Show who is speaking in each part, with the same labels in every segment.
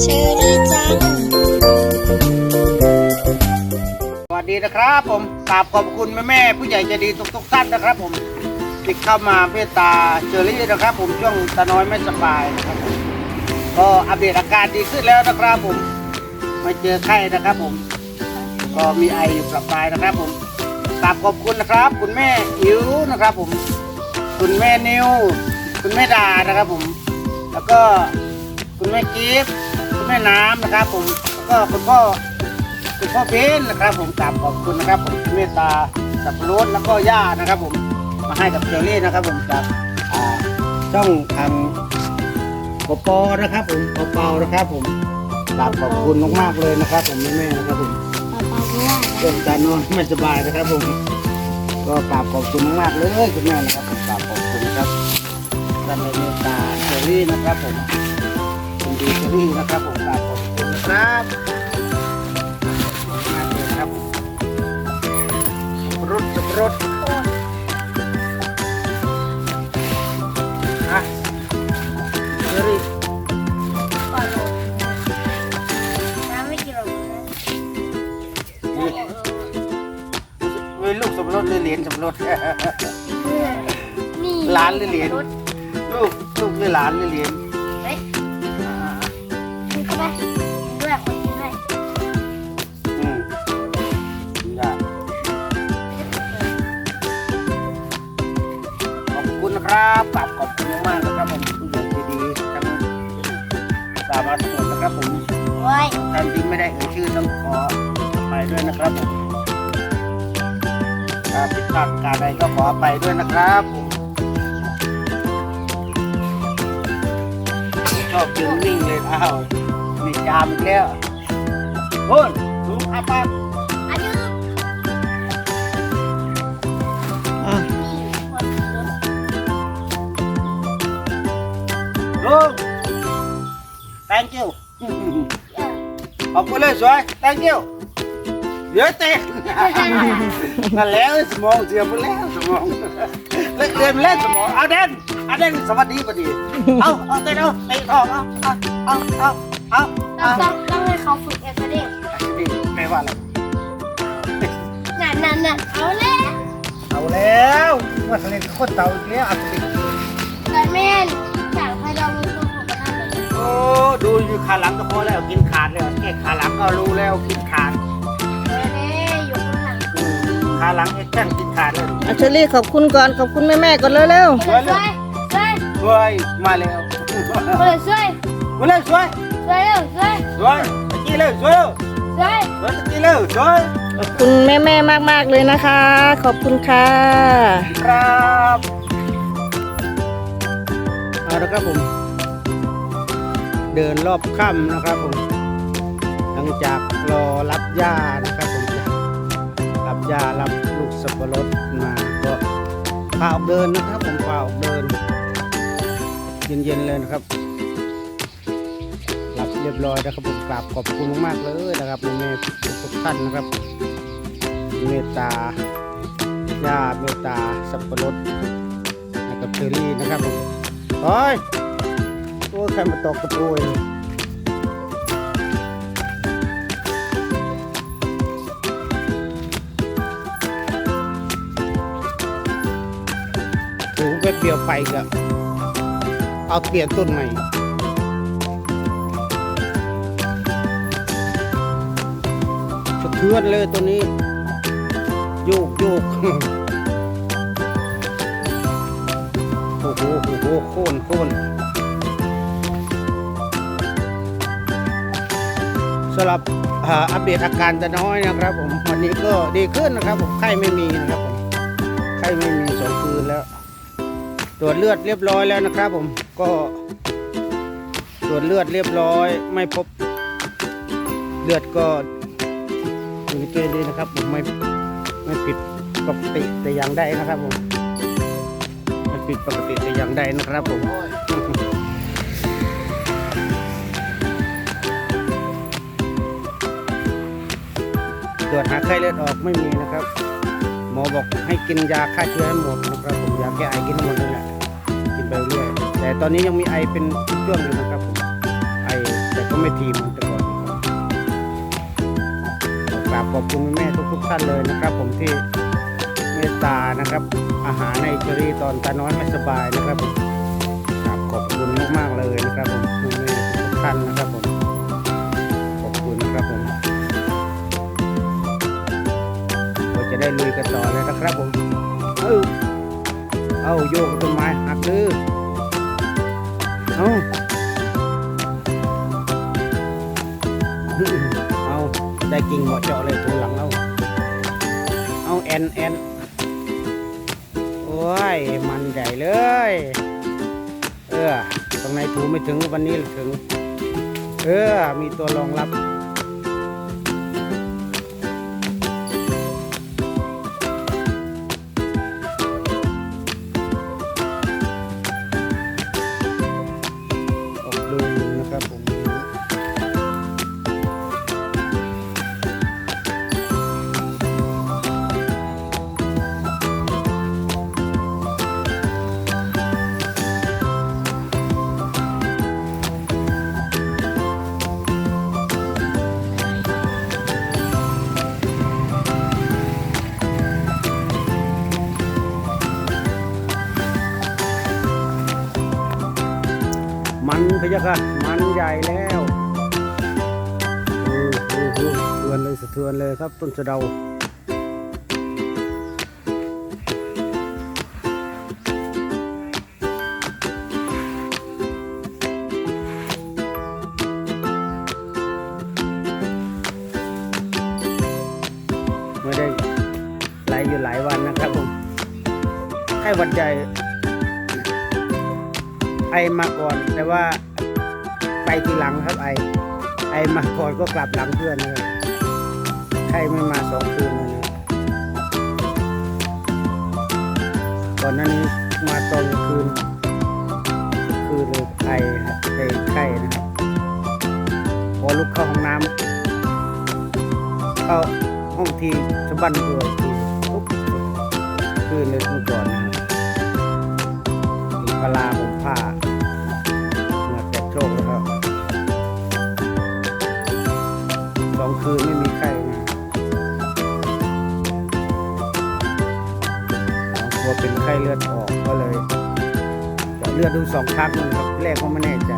Speaker 1: เชอรี่จัง
Speaker 2: สวัสดีนะครับผมกราบขอบคุณแม่แม่ๆผู้ใหญ่ใจดีทุกทุกๆท่านนะครับผมที่เข้ามาเมตตาเชอรี่นะครับ ผมช่วงตาน้อยไม่สบายนะครับผมก็อัปเดตอาการดีขึ้นแล้วนะครับผมไม่เจอไข้นะครับผม ก็มีไออยู่ประปรายนะครับผมกราบขอบคุณนะครับ คุณแม่อิ๋วนะครับผม คุณแม่นิว คุณแม่ดานะครับผม แล้วก็คุณแม่กิฟต์คุณแม่น้ำนะครับ ผมแล้วก็คุณพ่อคุณพ่อเบนนะครับ ผมกราบขอบคุณนะครับผมที่เมตตาสับปะรดแล้วก็ย่านะครับ ผมมาให้กับเจอรี่นะครับ ผมจากอ่าช่องทางปปอนะครับ ผมปปอนะครับ ผมกราบขอบคุณมากๆเลยนะครับ ผมแม่ๆนะครับผม
Speaker 1: ป๊าป๊าด้วย
Speaker 2: เรื่องการนอนไม่สบายนะครับผม ก็กราบขอบคุณมากๆเลยคุณแม่นะครับผมกราบขอบคุณครับ ท่านในเมตตาเจอรี่นะครับผมคุณดีเจอรี่นะครับผมกราบขอบคุณนะครับมากเลยครับรถสับรถอะเจอรี่
Speaker 1: ก่อนลงน้ำไม่กินหรอกนะ
Speaker 2: มีลูกสับรถหรือเหรียญสับรถ
Speaker 1: นี่
Speaker 2: หลานหรือเหรียญ ลูกลูกหรือหลานหรือเหรียญ
Speaker 1: เฮ้ยกินเข้าไปด้วยคนกินด้วย
Speaker 2: อืมได้ขอบคุณนะครับกราบขอบคุณมากนะครับผมผู้ใหญ่ใจดีทั้งสามารถทั้งหมดนะครับผม
Speaker 1: โอ้ย
Speaker 2: ท่านที่ไม่ได้เอ่ยชื่อต้องขออภัยด้วยนะครับผมถ้าผิดพลาดการใดก็ขออภัยด้วยนะครับ ชอบยืนนิ่งเลยอ้าวมีจามอีกแล้วโอ้ยดูอาปาก
Speaker 1: อันนี้
Speaker 2: อะ
Speaker 1: นี่คนรถ
Speaker 2: ลุง thank you
Speaker 1: เยอะ
Speaker 2: ขอบคุณเลยสวย thank you เดี๋ยวเตะนั่นแล้วสมองเสียไปแล้วสมอง เล่นเล่นเล่นสมองเอาเด่นเอาเด่นสวัสดีพอดี เอาเอาเต้นเอาเตะทองเอาเอาเอาเอาเอา
Speaker 1: ต้อ
Speaker 2: เอา
Speaker 1: งต้องต้องให้เขาฝึกเอ็กซ์เรย์
Speaker 2: นี่แปลว่าอะไร
Speaker 1: นั่นนั่นนั่นเอาแล้ว
Speaker 2: เอาแล้วว่าทะเลโคตรเต่าอีกแล้วอัศวิน
Speaker 1: แต่แม่นอยากให้เรามีคนฝึกกันทำแบบนี้
Speaker 2: โอ้ดูอยู่ขาหลังก็พอแล้วกินขาดแล้วแค่ขาหลังก็รู้แล้วกินขาด
Speaker 1: ขาหลัง
Speaker 2: ไอ้แจ้งกินขาดเลย
Speaker 3: อัญเชอรี่ขอบคุณก่อนขอบคุณแม่แม่ๆก่อนเร็ว
Speaker 1: ช่วยช่วยช่วย
Speaker 2: สวยมาแล้ว
Speaker 1: ช่วยช่วย
Speaker 2: มาเลยสวย
Speaker 1: ช่วยเร็วช่วย
Speaker 2: สวยตะกี้เลยสวย
Speaker 1: ช่วย
Speaker 2: สวยตะกี้เลยสวย
Speaker 3: ๆขอบคุณแม่แม่ๆมากๆเลยนะคะ ขอบคุณค่ะ
Speaker 2: ครับเอาละครับผม เดินรอบค่ำนะครับผมหลังจากรอรับยานะครับผมรับ ยารับลูกสับปะรดมาก็พาออกเดินนะครับ ผมพาออกเดิน เย็นๆเลยนะครับหลับเรียบร้อยนะครับผมกราบขอบคุณมากๆเลยนะครับแม่ๆทุกท่านนะครับ เมตตาย่าเมตตาสับปะรดนะครับเชอรี่นะครับผมโอ้ยตัวใครมาตกกระโปร เดียวไปก็เอาเปลี่ยนต้นใหม่สะเทือนเลยตัวนี้ โยกโยกโอ้โหโอ้โหโค่นโค่นสำหรับอัปเดตอาการตะน้อยนะครับผม วันนี้ก็ดีขึ้นนะครับผมไข้ไม่มีนะครับผมไข้ไม่มีสองคืนแล้ว ตรวจเลือดเรียบร้อยแล้วนะครับผมก็ตรวจเลือดเรียบร้อย ไม่พบเลือดก็อยู่ในเกณฑ์ดีนะครับผมไม่ไม่ผิดปกติแต่อย่างใดนะครับผมไม่ผิดปกติแต่อย่างใดนะครับผมตรวจหาไข้เลือดออกไม่มีนะครับ มอบอกให้กินยาฆ่าเชื้อให้หมดนะครับผมยาแก้ไอกินหมดนั่นแหละกินไปเรื่อยแต่ตอนนี้ยังมีไอเป็นช่วงอยู่นะครับผมไอแต่ก็ไม่ทีมแต่ก่อนกราบขอบคุณแม่ทุกๆท่านเลยนะครับ ผมที่เมตตานะครับ อาหารในเชอรี่ตอนตาน้อยไม่สบายนะครับผมกราบขอบคุณมากๆเลยนะครับผมแม่ทุกท่านนะ ลุยกันต่อเลยนะครับผม เอ้าเอาโยกต้นไม้หักดื้อเอาเอาได้กิ่งเหมาะเจาะเลยถูหลังเอาเอาแอนแอนโอ้ยมันใหญ่เลย เออตรงไหนถูไม่ถึงวันนี้ถึง เออมีตัวรองรับ มันพะยะค่ะมันใหญ่แล้วเทือนเลยสะเทือนเลยครับต้นสะเดาไม่ได้ไหลอยู่หลายวันนะครับผมไข้หวัดใหญ่ อมาก่อน แต่ว่าไปทีหลังครับไอ ไอมาก่อนก็กลับหลังเพื่อนนะครไข้ไม่มาสองคืนเลยก่อนหน้านี้มาตอนคืน คืนเลยไอไอไข้นะครับพอลุกเข้าห้องน้ำเข้าห้องทีสะบันตัวทีปุ๊บคืนเลยเมื่อก่อนนะครับมีพลาผม ผ้าเหงื่อแตกโชคแล้วครับสองคืนไม่มีไข้นะกลัวเป็นไข้เลือดออกก็เลยเจาะเลือดดูสองครั้งนะครับแรกก็ไม่แน่ใจ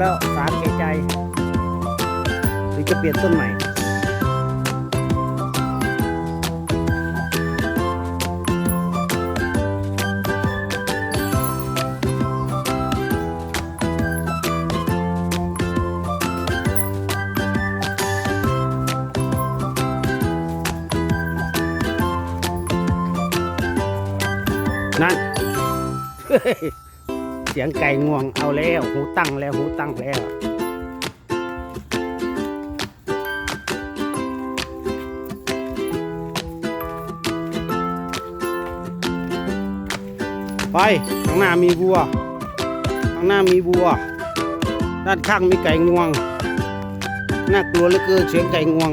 Speaker 2: แล้วสามแก่ใจ หรือจะเปลี่ยนต้นใหม่นั่น สียงไก่งวงเอาแล้ว หูตั้งแล้วหูตั้งแล้วไปข้างหน้ามีวัว ข้างหน้ามีวัว ด้านข้างมีไก่งวง น่ากลัวเหลือเกินเสียงไก่งวง